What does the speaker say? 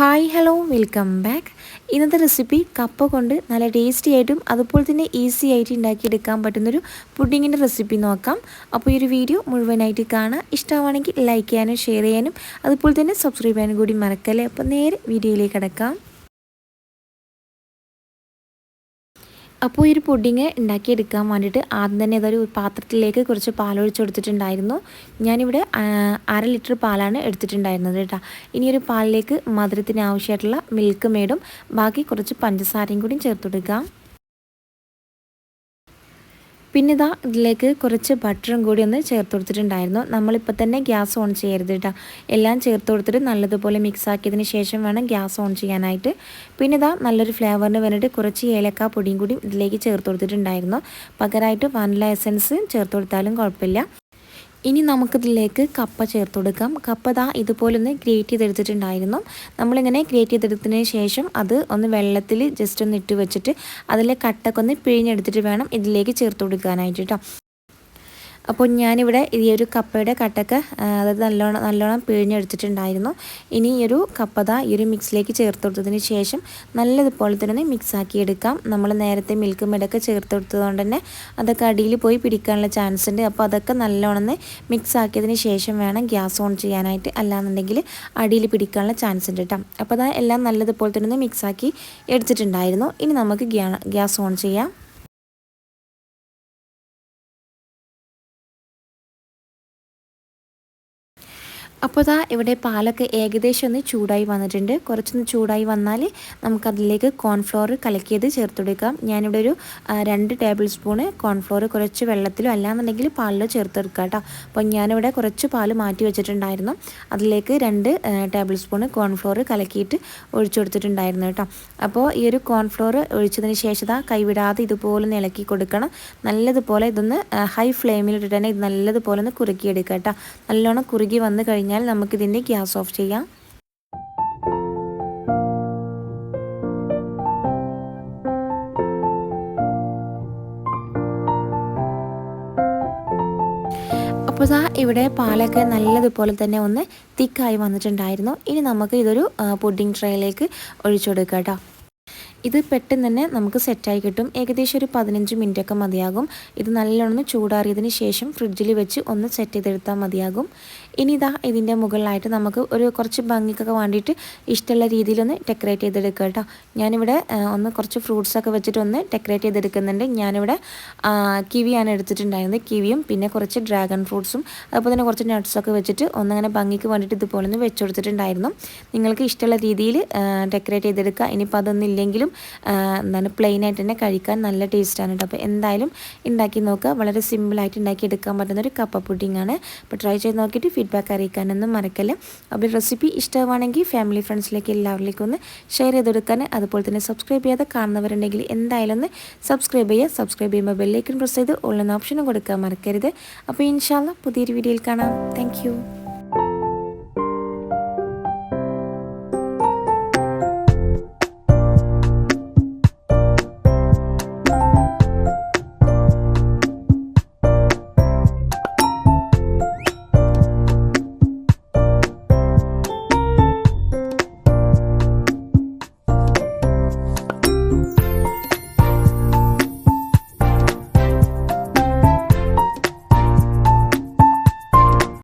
Hi hello welcome back ഇന്നത്തെ recipe കപ്പ കൊണ്ട് നല്ല ടേസ്റ്റി ആയിട്ടും അതുപോലെ തന്നെ ഈസി ആയിട്ട് ഉണ്ടാക്കിയെടുക്കാൻ പറ്റുന്നൊരു പുഡിങ്ങിന്റെ റെസിപ്പി നോക്കാം. അപ്പോൾ ഈ ഒരു വീഡിയോ മുഴുവനായിട്ട് കാണാം ഇഷ്ടമാണെങ്കിൽ ലൈക്ക് ചെയ്യാനും ഷെയർ ചെയ്യാനും അതുപോലെ തന്നെ സബ്സ്ക്രൈബ് ചെയ്യാനും കൂടി മറക്കല്ലേ? അപ്പോൾ നേരെ വീഡിയോയിലേക്ക് കിടക്കാം. അപ്പോൾ ഈ ഒരു പുഡിങ് ഉണ്ടാക്കിയെടുക്കാൻ വേണ്ടിയിട്ട് ആദ്യം തന്നെ ഇതൊരു പാത്രത്തിലേക്ക് കുറച്ച് പാലൊഴിച്ച് കൊടുത്തിട്ടുണ്ടായിരുന്നു. ഞാനിവിടെ അര ലിറ്റർ പാലാണ് എടുത്തിട്ടുണ്ടായിരുന്നത് കേട്ടോ. ഇനി ഒരു പാലിലേക്ക് മധുരത്തിന് ആവശ്യമായിട്ടുള്ള മിൽക്ക് മേടും. ബാക്കി കുറച്ച് പഞ്ചസാരയും കൂടി ചേർത്ത് കൊടുക്കാം. പിന്നെ ഇതാ ഇതിലേക്ക് കുറച്ച് ബട്ടറും കൂടി ഒന്ന് ചേർത്ത് കൊടുത്തിട്ടുണ്ടായിരുന്നു. നമ്മളിപ്പോൾ തന്നെ ഗ്യാസ് ഓൺ ചെയ്യരുത് കേട്ടോ എല്ലാം ചേർത്ത് കൊടുത്തിട്ട് നല്ലതുപോലെ മിക്സ് ആക്കിയതിന് ശേഷം വേണം ഗ്യാസ് ഓൺ ചെയ്യാനായിട്ട്. പിന്നെ ഇതാ നല്ലൊരു ഫ്ലേവറിന് വേണ്ടിയിട്ട് കുറച്ച് ഏലക്ക പൊടിയും കൂടി ഇതിലേക്ക് ചേർത്ത് കൊടുത്തിട്ടുണ്ടായിരുന്നു. പകരമായിട്ട് വനില എസൻസ് ചേർത്ത് കൊടുത്താലും കുഴപ്പമില്ല. ഇനി നമുക്കിതിലേക്ക് കപ്പ ചേർത്ത് കൊടുക്കാം. കപ്പ ദാ ഇതുപോലെ ഒന്ന് ഗ്രേറ്റ് ചെയ്തെടുത്തിട്ടുണ്ടായിരുന്നു. നമ്മളിങ്ങനെ ഗ്രേറ്റ് ചെയ്തെടുത്തതിന് ശേഷം അത് ഒന്ന് വെള്ളത്തിൽ ജസ്റ്റ് ഒന്ന് ഇട്ട് വെച്ചിട്ട് അതിലെ കട്ടൊക്കെ ഒന്ന് പിഴിഞ്ഞെടുത്തിട്ട് വേണം ഇതിലേക്ക് ചേർത്ത് കൊടുക്കാനായിട്ട് കേട്ടോ അപ്പോൾ ഞാനിവിടെ ഈ ഒരു കപ്പയുടെ കട്ടൊക്കെ അതായത് നല്ലോണം നല്ലോണം പിഴിഞ്ഞെടുത്തിട്ടുണ്ടായിരുന്നു. ഇനി ഈ ഒരു കപ്പത ഈ ഒരു മിക്സിലേക്ക് ചേർത്ത് കൊടുത്തതിന് ശേഷം നല്ലതുപോലെ തന്നെ മിക്സ് ആക്കി എടുക്കാം. നമ്മൾ നേരത്തെ മിൽക്ക് മെഡൊക്കെ ചേർത്ത് കൊടുത്തതുകൊണ്ട് തന്നെ അതൊക്കെ അടിയിൽ പോയി പിടിക്കാനുള്ള ചാൻസ് ഉണ്ട്. അപ്പോൾ അതൊക്കെ നല്ലോണം മിക്സ് ആക്കിയതിന് ശേഷം വേണം ഗ്യാസ് ഓൺ ചെയ്യാനായിട്ട്. അല്ലാന്നുണ്ടെങ്കിൽ അടിയിൽ പിടിക്കാനുള്ള ചാൻസ് ഉണ്ട് കേട്ടോ. അപ്പോൾ അതാ എല്ലാം നല്ലതുപോലെ തന്നെ മിക്സ് ആക്കി എടുത്തിട്ടുണ്ടായിരുന്നു. ഇനി നമുക്ക് ഗ്യാസ് ഓൺ ചെയ്യാം. അപ്പോൾ ഇതാ ഇവിടെ പാലൊക്കെ ഏകദേശം ഒന്ന് ചൂടായി വന്നിട്ടുണ്ട്. കുറച്ചൊന്ന് ചൂടായി വന്നാൽ നമുക്കതിലേക്ക് കോൺഫ്ലോർ കലക്കിയത് ചേർത്ത് കൊടുക്കാം ഞാനിവിടെ ഒരു രണ്ട് ടേബിൾ സ്പൂണ് കോൺഫ്ലോർ കുറച്ച് വെള്ളത്തിലോ അല്ലാന്നുണ്ടെങ്കിൽ പാലിലോ ചേർത്ത് കൊടുക്കാം കേട്ടോ. അപ്പോൾ ഞാനിവിടെ കുറച്ച് പാൽ മാറ്റി വെച്ചിട്ടുണ്ടായിരുന്നു. അതിലേക്ക് രണ്ട് ടേബിൾ സ്പൂണ് കോൺഫ്ലോർ കലക്കിയിട്ട് ഒഴിച്ചു കൊടുത്തിട്ടുണ്ടായിരുന്നു കേട്ടോ. അപ്പോൾ ഈ ഒരു കോൺഫ്ലോർ ഒഴിച്ചതിന് ശേഷം കൈവിടാതെ ഇതുപോലെ ഒന്ന് ഇളക്കി കൊടുക്കണം. നല്ലതുപോലെ ഇതൊന്ന് ഹൈ ഫ്ലെയിമിലിട്ടിട്ട് തന്നെ ഇത് നല്ലതുപോലെ ഒന്ന് കുറുക്കിയെടുക്കുക കേട്ടോ. നല്ലോണം കുറുകി വന്ന് കഴിഞ്ഞാൽ കഴിഞ്ഞാൽ നമുക്കിതിന്റെ ഗ്യാസ് ഓഫ് ചെയ്യാം. അപ്പോൾ സാ ഇവിടെ പാലൊക്കെ നല്ലതുപോലെ തന്നെ ഒന്ന് തിക്കായി വന്നിട്ടുണ്ടായിരുന്നു. ഇനി നമുക്ക് ഇതൊരു പുഡിംഗ് ട്രേയിലേക്ക് ഒഴിച്ചു കൊടുക്കാം കേട്ടോ. ഇത് പെട്ടെന്ന് തന്നെ നമുക്ക് സെറ്റായി കിട്ടും. ഏകദേശം ഒരു പതിനഞ്ച് മിനിറ്റൊക്കെ മതിയാകും. ഇത് നല്ലോണം ചൂടാറിയതിന് ശേഷം ഫ്രിഡ്ജിൽ വെച്ച് ഒന്ന് സെറ്റ് ചെയ്തെടുത്താൽ മതിയാകും. ഇനി ഇതാ ഇതിന്റെ മുകളിലായിട്ട് നമുക്ക് ഒരു കുറച്ച് ഭംഗിക്കൊക്കെ വേണ്ടിയിട്ട് ഇഷ്ടമുള്ള രീതിയിലൊന്ന് ഡെക്കറേറ്റ് ചെയ്തെടുക്കുക കേട്ടോ. ഞാനിവിടെ ഒന്ന് കുറച്ച് ഫ്രൂട്ട്സൊക്കെ വെച്ചിട്ട് ഒന്ന് ഡെക്കറേറ്റ് ചെയ്തെടുക്കുന്നുണ്ട്. ഞാനിവിടെ കിവിയാണ് എടുത്തിട്ടുണ്ടായിരുന്നത്. കിവിയും പിന്നെ കുറച്ച് ഡ്രാഗൺ ഫ്രൂട്ട്സും അതുപോലെ തന്നെ കുറച്ച് നട്ട്സൊക്കെ വെച്ചിട്ട് ഒന്നങ്ങനെ ഭംഗിക്ക് വേണ്ടിയിട്ട് ഇതുപോലെ ഒന്ന് വെച്ച് കൊടുത്തിട്ടുണ്ടായിരുന്നു നിങ്ങൾക്ക് ഇഷ്ടമുള്ള രീതിയിൽ ഡെക്കറേറ്റ് ചെയ്തെടുക്കുക. ഇനിയിപ്പോൾ അതൊന്നും ഇല്ലെങ്കിലും എന്താണ് പ്ലെയിൻ ആയിട്ട് തന്നെ കഴിക്കാൻ നല്ല ടേസ്റ്റാണ് കേട്ടോ. അപ്പോൾ എന്തായാലും ഉണ്ടാക്കി നോക്കുക. വളരെ സിമ്പിളായിട്ട് ഉണ്ടാക്കി എടുക്കാൻ പറ്റുന്ന ഒരു കപ്പ പുഡിങ്ങാണ് അപ്പോൾ ട്രൈ ചെയ്ത് നോക്കിയിട്ട് ഫീഡ്ബാക്ക് അറിയിക്കാനൊന്നും മറക്കല്ല. അപ്പോൾ റെസിപ്പി ഇഷ്ടമാണെങ്കിൽ ഫാമിലി ഫ്രണ്ട്സിലേക്ക് എല്ലാവരിലേക്കും ഒന്ന് ഷെയർ ചെയ്ത് കൊടുക്കാൻ അതുപോലെ തന്നെ സബ്സ്ക്രൈബ് ചെയ്യാതെ കാണുന്നവരുണ്ടെങ്കിൽ എന്തായാലും ഒന്ന് സബ്സ്ക്രൈബ് ചെയ്യുക. സബ്സ്ക്രൈബ് ചെയ്യുമ്പോൾ ബെല്ലൈക്കൺ പ്രസ് ചെയ്ത് ഓൺലൈൻ ഓപ്ഷനും കൊടുക്കാൻ മറക്കരുത്. അപ്പോൾ ഇൻഷാല്ല പുതിയൊരു വീഡിയോയിൽ കാണാം. താങ്ക്